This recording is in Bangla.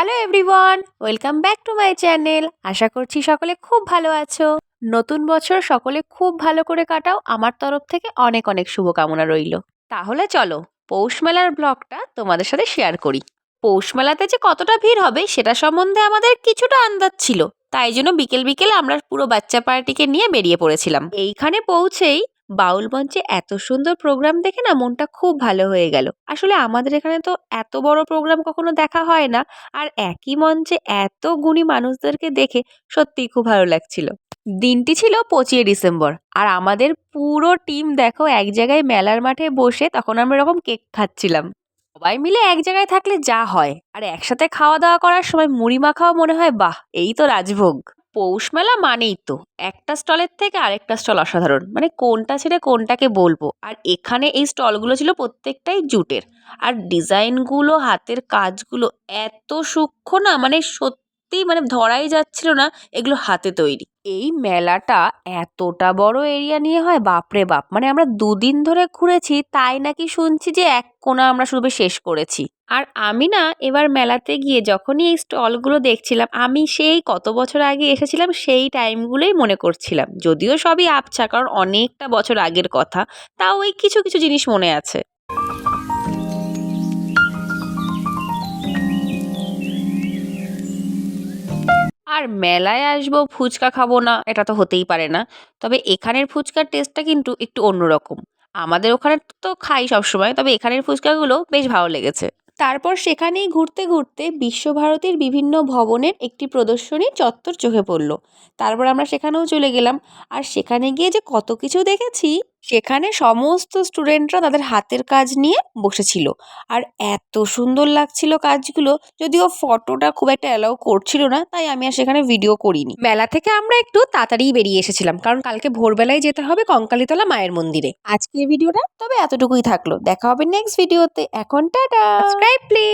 Hello everyone welcome back to my channel আশা করছি সকলে খুব ভালো আছো। নতুন বছর সকলে খুব ভালো করে কাটাও। আমার তরফ থেকে অনেক অনেক শুভকামনা রইল। তাহলে চলো, পৌষ মেলার ব্লগটা তোমাদের সাথে শেয়ার করি। পৌষ মেলাতে যে কতটা ভিড় হবে সেটা সম্বন্ধে আমাদের কিছুটা আন্দাজ ছিল। তাই জন্য বিকেল বিকেল আমরা পুরো বাচ্চা পার্টিকে নিয়ে বেরিয়ে পড়েছিলাম। এইখানে পৌঁছেই বাউল মঞ্চে এত সুন্দর প্রোগ্রাম দেখে না মনটা খুব ভালো হয়ে গেল। আসলে আমাদের এখানে তো এত বড় প্রোগ্রাম কখনো দেখা হয় না। আর একই মঞ্চে এত গুণী মানুষদেরকে দেখে সত্যিই খুব ভালো লাগছিল। দিনটি ছিল পঁচিশে ডিসেম্বর। আর আমাদের পুরো টিম দেখো এক জায়গায় মেলার মাঠে বসে তখন আমরা এরকম কেক খাচ্ছিলাম। সবাই মিলে এক জায়গায় থাকলে যা হয়। আর একসাথে খাওয়া দাওয়া করার সময় মুড়ি মাখাও মনে হয়, বাহ, এই তো রাজভোগ। পৌষ মেলা মানেই তো। একটা স্টলের থেকে আরেকটা স্টল অসাধারণ। মানে কোনটা ছেড়ে কোনটাকে বলব? আর এখানে এই স্টলগুলো ছিল প্রত্যেকটাই জুটের। আর ডিজাইনগুলো, হাতের কাজগুলো এত সূক্ষ্ম না মানে সত্যি মানে ধরাই যাচ্ছিল না এগুলো হাতে তৈরি। এই মেলাটা এতটা বড় এরিয়া নিয়ে হয়, বাপরে বাপ। মানে আমরা দুদিন ধরে ঘুরেছি, তাই নাকি শুনছি যে এক কোণা আমরা শুধু শেষ করেছি। আর আমি না এবার মেলাতে গিয়ে যখনই এই স্টলগুলো দেখছিলাম, আমি সেই কত বছর আগে এসেছিলাম, সেই টাইমগুলোই মনে করছিলাম। যদিও সবই আবছা, কারণ অনেকটা বছর আগের কথা, তাও ওই কিছু কিছু জিনিস মনে আছে। আর মেলায় আসব, ফুচকা খাব না, এটা তো হতেই পারে না। তবে এখানের ফুচকার টেস্টটা কিন্তু একটু অন্যরকম। আমাদের ওখানে তো খাই সবসময়, তবে এখানের ফুচকাগুলো বেশ ভালো লেগেছে। তারপর সেখানেই ঘুরতে ঘুরতে বিশ্বভারতীর বিভিন্ন ভবনের একটি প্রদর্শনী চত্বর চোখে পড়ল। তারপর আমরা সেখানেও চলে গেলাম। আর সেখানে গিয়ে যে কত কিছু দেখেছি সেখানে সমস্ত স্টুডেন্টরা তাদের হাতের কাজ নিয়ে বসেছিল। আর এত সুন্দর লাগছিল কাজগুলো, যদিও ফটোটা খুব একটা অ্যালাউ করছিল না, তাই আমি আর সেখানে ভিডিও করিনি। মেলা থেকে আমরা একটু তাড়াতাড়ি বেরিয়ে এসেছিলাম, কারণ কালকে ভোরবেলায় যেতে হবে কঙ্কালীতলা মায়ের মন্দিরে। আজকের ভিডিওটা তবে এতটুকুই থাকল, দেখা হবে নেক্সট ভিডিওতে এখন টাটা! Subscribe please